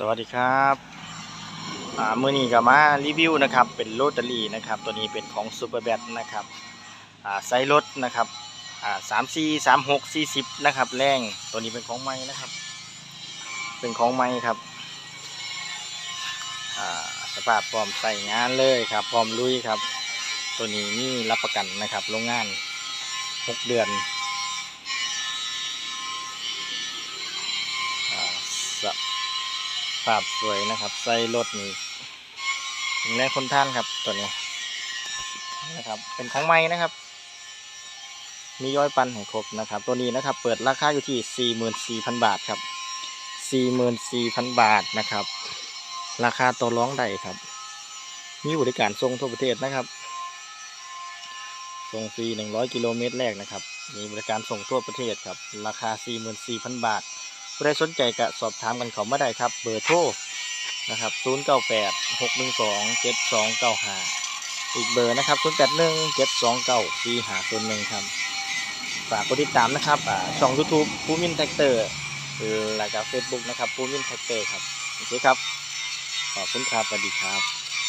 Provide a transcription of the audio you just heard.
สวัสดีครับมือนี้ก็มารีวิวนะครับ เป็นโรตารี่นะครับ ตัวนี้เป็นของซูเปอร์แบทนะครับไซส์รถนะครับสามสี่สามหกสี่สิบนะครับแรงตัวนี้เป็นของใหม่นะครับ เป็นของใหม่ครับสภาพพร้อมใส่งานเลยครับ พร้อมลุยครับ ตัวนี้นี่รับประกันนะครับ โรงงานหกเดือนาพสวยนะครับใส่รถนี่ถึงแรงคนท่านครับตัวนี้นะครับ เป็นของใหม่นะครับ มีย้อยปันให้ครบนะครับ ตัวนี้นะครับ เปิดราคาอยู่ที่ 44,000 บาทครับ 44,000 บาทนะครับ ราคาต่อร้องได้ครับ มีบริการส่งทั่วประเทศนะครับส่งฟรี 100 กิโลเมตรแรกนะครับ มีบริการส่งทั่วประเทศครับ ราคา 44,000 บาท ผู้ใดสนใจก็สอบถามกันเขามาได้ครับ เบอร์โทรนะครับ 098 612 7295 อีกเบอร์นะครับ 081 729 4501ครับ ฝากกดติดตามนะครับช่อง YouTube ภูมินแท็กเตอร์แล้วก็ Facebook นะครับภูมินแท็กเตอร์ครับ โอเคครับ ขอบคุณครับสวัสดีครับ